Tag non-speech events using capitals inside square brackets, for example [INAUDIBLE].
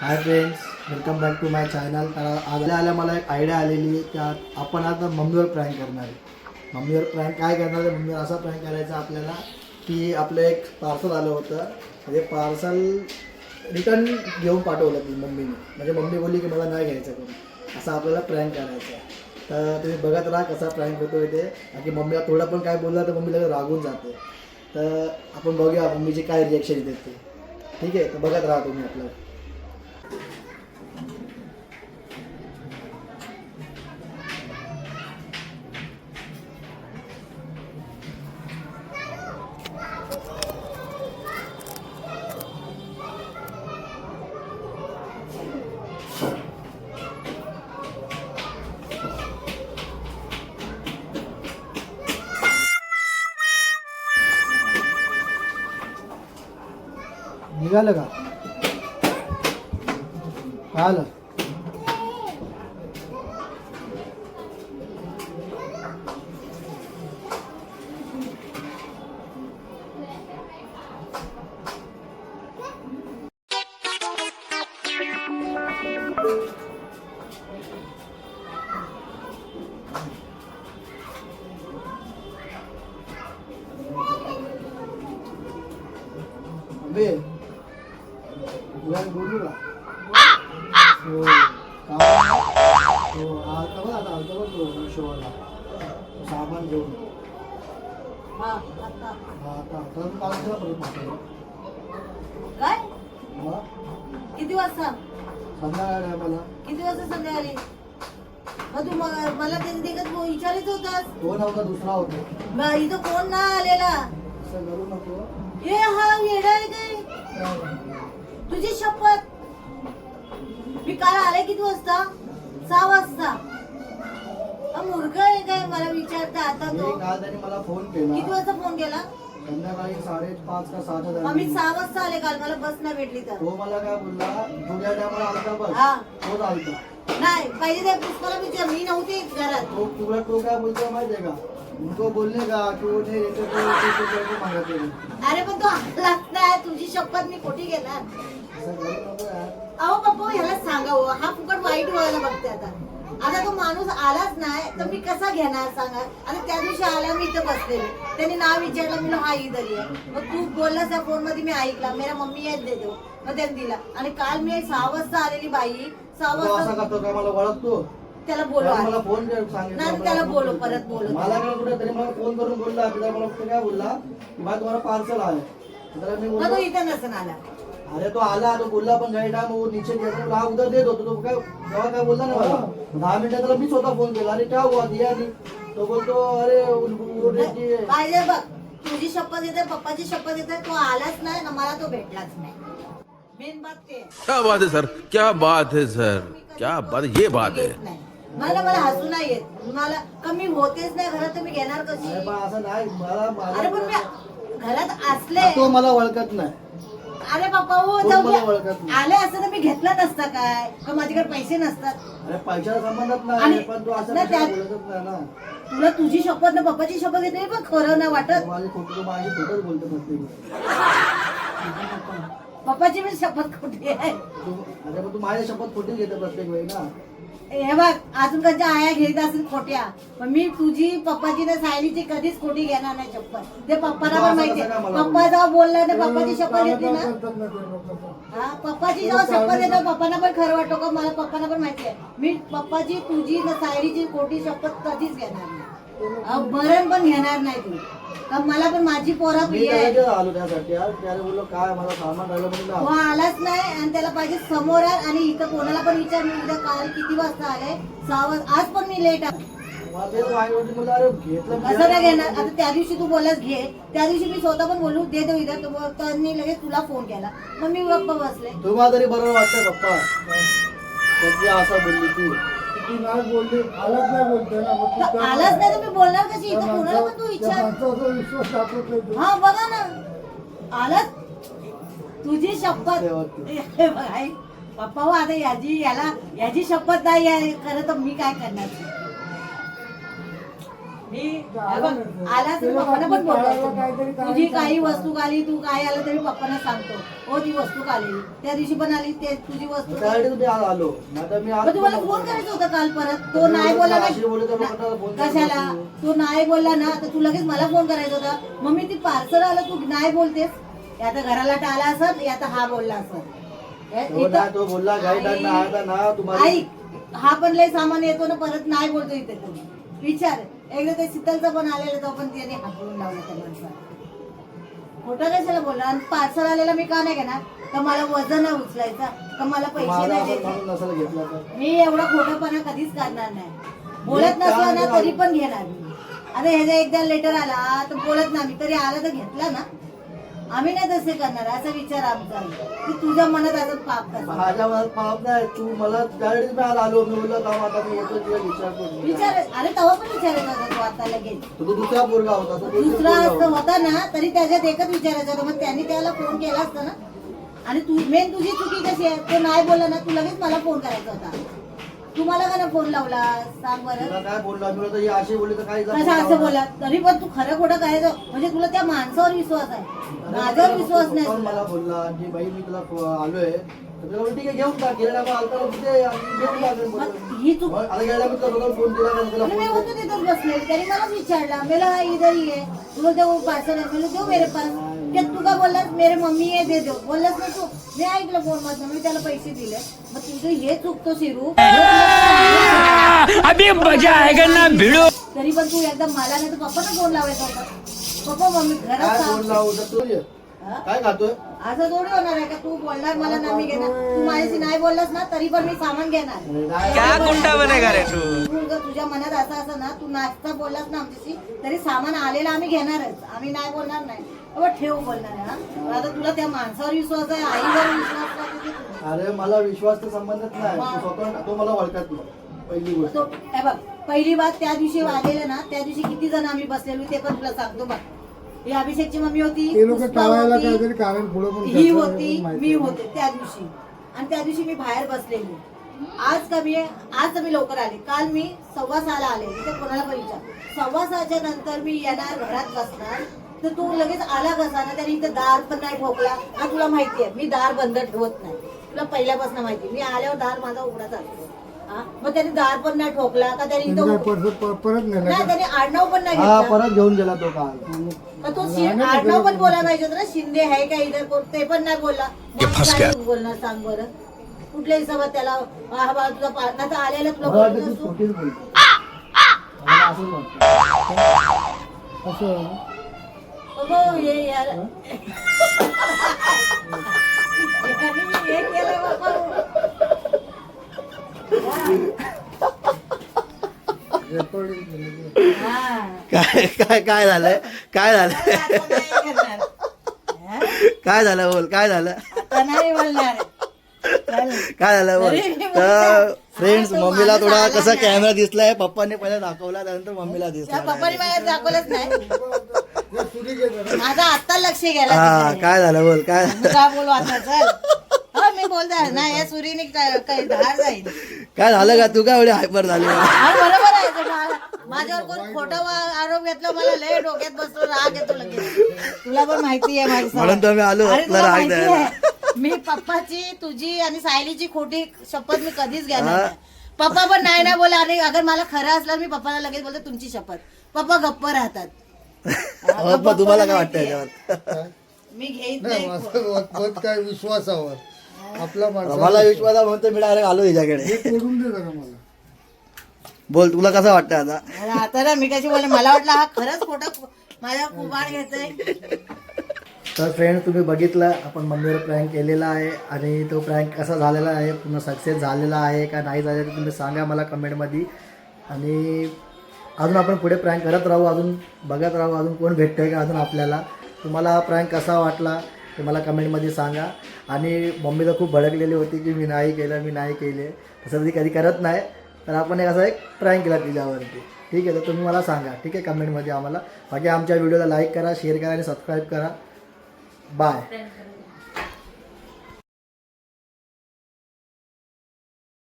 Hi friends welcome back to my channel तर आल्या आल्या मला एक आयडिया आलेली त्यात आपण आता मम्मीवर प्रँक करणार आहे. मम्मीवर प्रँक काय करणार आहे? मम्मीवर असा प्रँक करायचा आपल्याला की आपलं एक पार्सल आलं होतं. म्हणजे पार्सल रिटर्न घेऊन पाठवलं ती मम्मीने. म्हणजे मम्मी बोलली की मला नाही घ्यायचं करून. असं आपल्याला प्रँक करायचा आहे. तर तुम्ही बघत राहा कसा प्रँक होतो ते. बाकी मम्मीला थोडं पण काय बोलला तर मम्मीला रागून जाते. तर आपण बघूया मम्मीची काय रिॲक्शन येते ते. ठीक आहे? तर बघत राहा तुम्ही आपलं निघालं का? काय आलं. अबे हो का हो आता बघ आता आलता बघ तो शोला सामान घेऊन हा, आता. तर काल तुला परत पाठवलं काय मग किती वाजता संध्याकाळी आहे मला किती वाजता संध्याकाळी मग तू म- मला ते देखत विचारायचं होतास तो नव्हता दुसरा होता मग इथं कोण ना आलेला असं करू नको हे हा येडा आहे काय तुझी शपथ मी काल आले किती वाजता? सहा वाजता. मूर्ख आहे काय? मला विचारता आता तो. काल त्याने मला फोन किती केला वाजता फोन केला? संध्याकाळी साडेपाच का सहाच्या मग मी सहा वाजता आले काल. मला बस नाही भेटली तर. तो मला काय बोलला? तुझ्या टायमाला आलता बस. हा. तोच आलता नाही पाहिजे त्या पुष्पाला विचार. मी नव्हती घरात. तो तुला तो काय बोलतो माहितीये का? उनको बोलने का नहीं तो तो- तो करके मांगते हैं. अरे पण तो नाही तुझी शपथ मी खोटी यार. अहो पप्पा ह्याला सांगावं हा फुकट वाईट व्हायला बघते आता. आता तो माणूस आलाच नाही तर मी कसा घेणार सांगा? आणि त्या दिवशी आला मी इथं बसलेले. त्यांनी नाव विचारलं मी हा इधर आहे मग तू बोललास त्या फोनमध्ये मी ऐकला. मेरा मम्मी येत देतो मग त्यांनी दिला. आणि काल मी सहा वाजता आलेली बाई. सहा वाजता त्याला बोलवा. मला फोन नाही, त्याला कर. परत बोलव. मला कुठे मला फोन करून बोलला काय बोलला? तुम्हाला पार्सल आहे तर मी मग तो बोललो इथं नसन आला. अरे तो आला तो बोलला पण काही टाइम वो नीचे गया तो हा उधर देत होतो तो काय तेव्हा काय बोलला ना मला. दहा मिनिटात त्याला मी स्वतः फोन केला. अरे क्या हुआ दिया नहीं. तो बोलतो अरे वो रेडी है. पाहिजे बघ तुझी शपथ येते पप्पाची शपथ येते तो आलाच नाही ना मला तो भेटलाच नाही. मेन बात ते. आहे. क्या बात है सर? क्या बात है सर? क्या बात ये बात है। येत नाही. मला मला हसू नाही येत. मला कमी होतेच नाही घरात तुम्ही घेणार कशी? अरे पण असं नाही. मला अरे पण मला मी घरात असले तो मला ओळखत नाही अरे पप्पा हो कोण जाऊ मला दे. ओळखत नाही. आले असतं तर मी घेतला नसता काय का माझ्याकडे पैसे नसतात अरे पैशाला संबंधात नाही आणि- पण तो असं नाही, कशाला त्यात- बोलतच नाही ना तुला तुझी शपथ ना पप्पाची शपथ घेतली पण खरं नाही वाटत माझी खोटं तो माझी खोटंच बोलतो प्रत्येक वेळी. [LAUGHS] पप्पाची पण शपथ खोटी आहे. तू- अरे पण तू माझ्या शपथ खोटी घेते प्रत्येक वेळी ना. हे बघ अजून कशा आया घेत असेल खोट्या. पण मी तुझी पप्पाची ना सायलीची कधीच खोटी घेणार नाही शपथ. ते पप्पाला पण माहिती पप्पा? जेव्हा बोलला ना पप्पाची शपथ घेतली ना. हा पप्पाची जेव्हा शपथ येतो पप्पांना पण खरं वाटतो का? मला पप्पांना पण माहिती आहे. मी पप्पाची तुझी ना सायलीची खोटी शपथ कधीच घेणार नाही. अहो, पण घेणार नाही तू. का मला पण माझी पोरा मी प्रिय आहे आलो त्यासाठी बोललो काय मला सामान राहिलं तो म्हणलं आलाच नाही आणि त्याला पाहिजे समोर आणि इथं कोणाला पण विचार मी उद्या काल किती वाजता आले सहा वाजता आज पण मी लेट आहे. मला ते आई वडील म्हणलं अरे घेतलं कसं नाही घेणार? आता त्या दिवशी तू बोललास घे. त्या दिवशी मी स्वतः पण बोलू दे दे इथं. तो- त्यांनी लगेच तुला फोन केला. मग मी गप्प बसले. तुम्हाला तरी बरोबर वाटतं पप्पा. त्याची असं बोलली ती. ती नाही बोलली आलाच नाही बोलते ना मग तर आलाच नाही तर मी बोलणार कशी? इथं कोणाला पण तू त्या विचार. माणसाचा विश्वास दाखवत नाही तू. हा बघा ना. आलाच. तुझी शपथ. देवाची. हे बघ, आई, पप्पा हो आता याची याला याची शपथ नाही आहे खरं तर मी काय करणार? मी बघ, आला तर पप्पांना पण बोलतो तुझी काही वस्तू खाली तू काय आलं तरी पप्पांना सांगतो. हो ती वस्तू खाली. त्या दिवशी पण आली ते तुझी वस्तू तुम्ही आलो. तुम्हाला फोन करायचा होता काल परत. तो नाही बोलला ना कशाला? तो. नाही बोलला ना तर तू लगेच मला फोन करायचा होता. मग मी ती पार्सल आलं तू नाही बोलतेस? या तर घराला टाळा असत या तर हा बोलला असत. तो बोलला आता ना तुम्हाला हा पण लय सामान येतो ना परत नाही बोलतो इथे कोणी विचार. एकदा ते शीतलचा पण आलेला तो पण त्याने हाकलून लावला त्या माणसाला. खोटं कशाला बोलला आणि पार्सल आलेला मी का नाही घेणार? का मला वजन नाही उचलायचा का मला पैसे माझा नाही द्यायचे. घेतला तर. मी एवढा खोटंपणा कधीच करणार नाही. बोलत नसला ना तरी पण घेणार मी. आता ह्याचा एकदा लेटर आला तर बोलत नाही मी तरी आला तर घेतला ना. आम्ही नाही तसे करणार असा विचार आमचा आहे. की तुझ्या मनात असं पाप करणार माझ्या मनात पाप नाही तू मला त्यावेळेस मी आज आलो मी बोललो थांब आता मी येतो तुला विचारतो विचार अरे तेव्हा पण विचारायचा होता तो आता लगेच. तो तो दुसरा पोरगा होता तो दुसरा असं होता. होता ना तरी त्याच्यात एकच विचारायचं होतं. मग त्यांनी त्याला फोन केला असता ना. आणि तू मेन तुझी चुकी कशी आहे? तो नाही बोलला ना तू लगेच मला फोन करायचा होता. तू मला का ना फोन लावला? सांग बरं. तुला काय बोलला? बोलतो ही अशी बोलली तर काय कसं असं बोला तरी पण तू खरं खोटं करायचं म्हणजे तुला त्या माणसावर विश्वास आहे. माझ्यावर विश्वास नाही. मला तुला. बोलला. की बाई मी तुला फो- आलोय. तर तुला ठीक आहे घेऊन टाक गेल्या टायमाला आलता तर तिथे आणि घेऊन टाक बोललो. मग ही चूक मग आता गेल्या मी तुला फोन केला का तुला आणि मी फोन होतो तिथंच बसलेली त्यांनी मलाच विचारला मेला हा इधर ही है तू बोलते वो पार्सल है मेरे दो मेरे पास. क्या तू का बोललास मेरे मम्मी आहे दे दो बोललास ना तू मी ऐकलं फोन मधनं मी त्याला पैसे दिले. मग तुझं हे चुकतो शिरू अभी मजा आएगा ना भिड़ो। तरी पण तू एकदा मला नाही तर फोन लावायचा होता. पप्पा मम्मी घरात काय तू? काय खातोय? असं थोडी होणार आहे का? तू बोलणार मला ना मी घेणार. तू माझ्याशी नाही बोललास ना तरी पण मी सामान घेणार. क्या गुंडा बनेगा रे तू तू? जर तुझ्या मनात असं असं ना तू नाश्ता बोललास ना आमच्याशी तरी सामान आलेलं आम्ही घेणारच. आम्ही नाही बोलणार नाही. बाबा ठेव बोलणार आहे, हा? पण आता तुला त्या माणसावर विश्वास आहे आईवर विश्वास आहे अरे मला विश्वास तर संबंधच नाही. तू स्वतः तो मला ओळखत नाही पहिली गोष्ट. तो हे बघ पहिली बात त्या दिवशी आलेलं ना त्या दिवशी किती जण आम्ही बसलेलो ते पण तुला सांगतो बघ. ही अभिषेकची मम्मी होती ते लोक पुष्पा टाळायला होती, काहीतरी कारण पुढे पण ही करतात, होती माहिती मी. होते त्या दिवशी. आणि त्या दिवशी मी बाहेर बसलेली. आज कमी आहे आज मी लवकर आले. काल मी सव्वा सहाला आले तिथे कोणाला पण विचार. सव्वा सहाच्या नंतर मी येणार घरात बसणार. तर तू लगेच आला कसा ना त्याने इथे दार पण नाही ठोकला. हा तुला माहिती आहे मी दार बंद ठेवत नाही. तुला पहिल्यापासून माहिती. मी आल्यावर दार माझा उघडाच असतो. हा मग त्याने दार पण नाही ठोकला का त्याने परत पर- परत नेलं नाही का? त्याने आडनाव पण नाही हा घेतला. परत घेऊन गेला तो काल. मग तो शि- आडनाव पण बोलायला पाहिजे होतं ना शिंदे आहे का इधर कोण ते पण नाही बोलला. मग काय बोलणार सांग बरं. कुठल्या हिशोबात त्याला हा बा तुझा पा- नाही तर आलेला तुला मला वाटतं बोलत तू नसतो. खोटीच बोलतो. मला असंच वाटतं. असं? अगो, हे? यार काय काय काय झालंय? काय झालं आता नाही करणार. हा? [LAUGHS] काय झालं बोल? काय झालं? आता नाही बोलणार. चल. काय झालं बोल? अरे, मी तर बोलते. फ्रेंड्स हा, तो मम्मीला माणूस थोडा आला कसा नाही. कॅमेरा दिसलाय? पप्पाने पहिला दाखवला त्यानंतर मम्मीला त्या दिसला पप्पानी मला दाखवलंच नाही. माझा आत्ता लक्ष गेला हा तिकडे. काय झालं बोल? काय मी काय बोलू आता चल. हो मी बोलते ना या सुरीने काय काही धार जाईल. काय झालं का? तू काय एवढी हायपर झाली? बरोबर आहे ते मला- माझ्यावर कोण खोटा आरोप घेतला मला लय डोक्यात बसलो राग येतो लगेच. तुला पण माहिती आहे माझी म्हणून तर मी आलो अरे तुला तुला राग माहिती द्यायला आहे मी पप्पाची तुझी आणि सायलीची खोटी शपथ मी कधीच घेणार हा. नाही. पप्पा पण नाही ना बोला आणि अगर मला खरं असलं मी पप्पाला लगेच बोलते तुमची शपथ. पप्पा गप्प राहतात. हा, [LAUGHS] पप्पा तुम्हाला काय वाटतं. याच्यावर? मी घेत नाही नाही. माझं मत- मत काय विश्वासावर? आपला माणसा मला विश्वास तर मी डायरेक्ट आलो हिच्याकडे. करून दे जरा मला. बोल तुला कसं वाटतं आता? आता ना मी कशी बोलले मला वाटलं हा खरंच खोटा कुबाड घेतोय. तर फ्रेंड तुम्ही बघितलं आपण मम्मीवर प्रँक केलेला आहे आणि तो प्रँक कसा झालेला आहे पूर्ण सक्सेस झालेला आहे का नाही झालेला ते तुम्ही सांगा मला कमेंटमध्ये आणि अजून आपण पुढे प्रँक करत राहू अजून बघत राहू अजून कोण भेटतोय का अजून आपल्याला. तुम्हाला हा प्रँक कसा वाटला? ते मला कमेंटमध्ये सांगा. आणि मम्मी तर खूप भडकलेली होती की मी नाही केलं मी नाही केले. तसं ती कधी करत नाही. तर आपण एक असा एक प्रँक केला तिच्यावरती. ठीक आहे तर तुम्ही मला सांगा. ठीक आहे कमेंटमध्ये आम्हाला. बाकी आमच्या व्हिडिओला लाईक करा शेअर करा आणि सबस्क्राईब करा. बाय